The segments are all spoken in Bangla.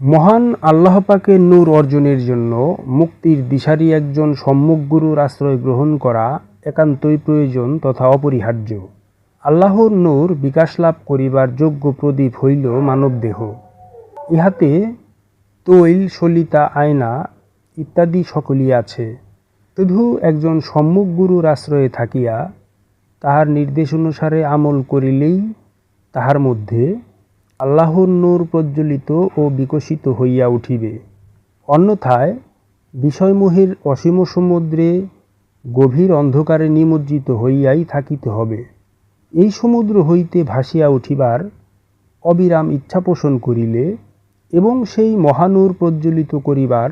মহান আল্লাহ পাকের নূর অর্জনের জন্য মুক্তির দিশারি একজন সম্মুখ গুরুর আশ্রয় গ্রহণ করা একান্তই প্রয়োজন তথা অপরিহার্য। আল্লাহর নূর বিকাশ লাভ করিবার যোগ্য প্রদীপ হইল মানবদেহ। ইহাতে তৈল, সলিতা, আয়না ইত্যাদি সকলই আছে। শুধু একজন সম্মুখ গুরুর আশ্রয়ে থাকিয়া তাহার নির্দেশ অনুসারে আমল করিলেই তাহার মধ্যে আল্লাহর নূর প্রজ্বলিত ও বিকশিত হইয়া উঠিবে। অন্যথায় বিষয়মোহের অসীম সমুদ্রে গভীর অন্ধকারে নিমজ্জিত হইয়াই থাকিতে হবে। এই সমুদ্র হইতে ভাসিয়া উঠিবার অবিরাম ইচ্ছা পোষণ করিলে এবং সেই মহানূর প্রজ্বলিত করিবার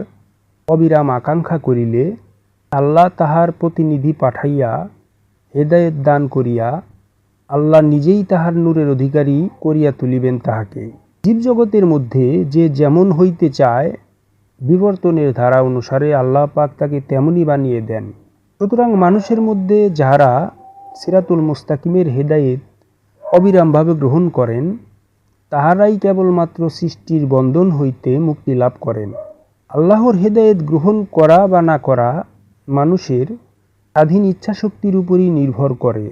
অবিরাম আকাঙ্ক্ষা করিলে আল্লাহ তাহার প্রতিনিধি পাঠাইয়া হেদায়েত দান করিয়া আল্লাহ নিজেই তাহার নূরের অধিকারী করিয়া তুলিবেন তাহাকে। জীবজগতের মধ্যে যে যেমন হইতে চায়, বিবর্তনের ধারা অনুসারে আল্লাহ পাক তাকে তেমনই বানিয়ে দেন। সুতরাং মানুষের মধ্যে যাহারা সিরাতুল মুস্তাকিমের হেদায়েত অবিরামভাবে গ্রহণ করেন, তাহারাই কেবলমাত্র সৃষ্টির বন্ধন হইতে মুক্তি লাভ করেন। আল্লাহর হেদায়েত গ্রহণ করা বা না করা মানুষের স্বাধীন ইচ্ছাশক্তির উপরই নির্ভর করে।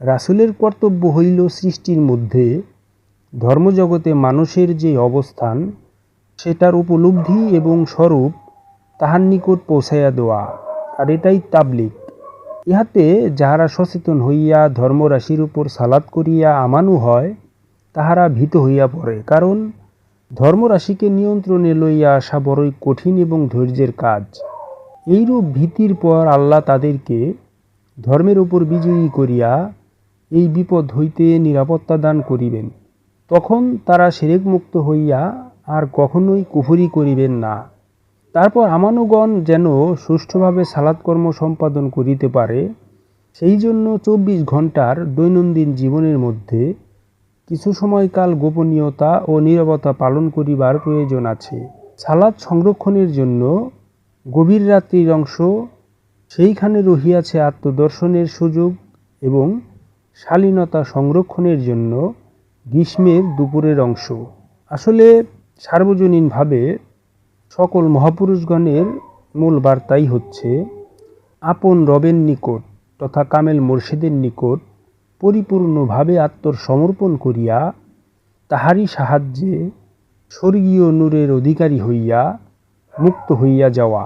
রাসূলের কর্তব্য হইল সৃষ্টির মধ্যে ধর্মজগতে মানুষের যে অবস্থান, সেটার উপলব্ধি এবং স্বরূপ তাহার নিকট পৌঁছাইয়া দেওয়া, আর এটাই তাবলিক ইহাতে যাহারা সচেতন হইয়া ধর্মরাশির উপর সালাত করিয়া আমানু হয়, তাহারা ভীত হইয়া পড়ে, কারণ ধর্মরাশিকে নিয়ন্ত্রণে লইয়া আসা বড়ই কঠিন এবং ধৈর্যের কাজ। এইরূপ ভীতির পর আল্লাহ তাদেরকে ধর্মের উপর বিজয়ী করিয়া এই বিপদ হইতে নিরাপত্তা দান করিবেন। তখন তারা সেরেক মুক্ত হইয়া আর কখনোই কুফরি করিবেন না। তারপর আমানুগণ যেন সুষ্ঠুভাবে সালাৎকর্ম সম্পাদন করিতে পারে, সেই জন্য চব্বিশ ঘণ্টার দৈনন্দিন জীবনের মধ্যে কিছু সময়কাল গোপনীয়তা ও নীরবতা পালন করিবার প্রয়োজন আছে। সালাদ সংরক্ষণের জন্য গভীর রাত্রির অংশ সেইখানে রহিয়াছে আত্মদর্শনের সুযোগ এবং শালীনতা সংরক্ষণের জন্য গ্রীষ্মের দুপুরের অংশ। আসলে সার্বজনীনভাবে সকল মহাপুরুষগণের মূল বার্তাই হচ্ছে, আপন রবের নিকট তথা কামেল মুর্শিদের নিকট পরিপূর্ণভাবে আত্মসমর্পণ করিয়া তাহারই সাহায্যে স্বর্গীয় নূরের অধিকারী হইয়া মুক্ত হইয়া যাওয়া।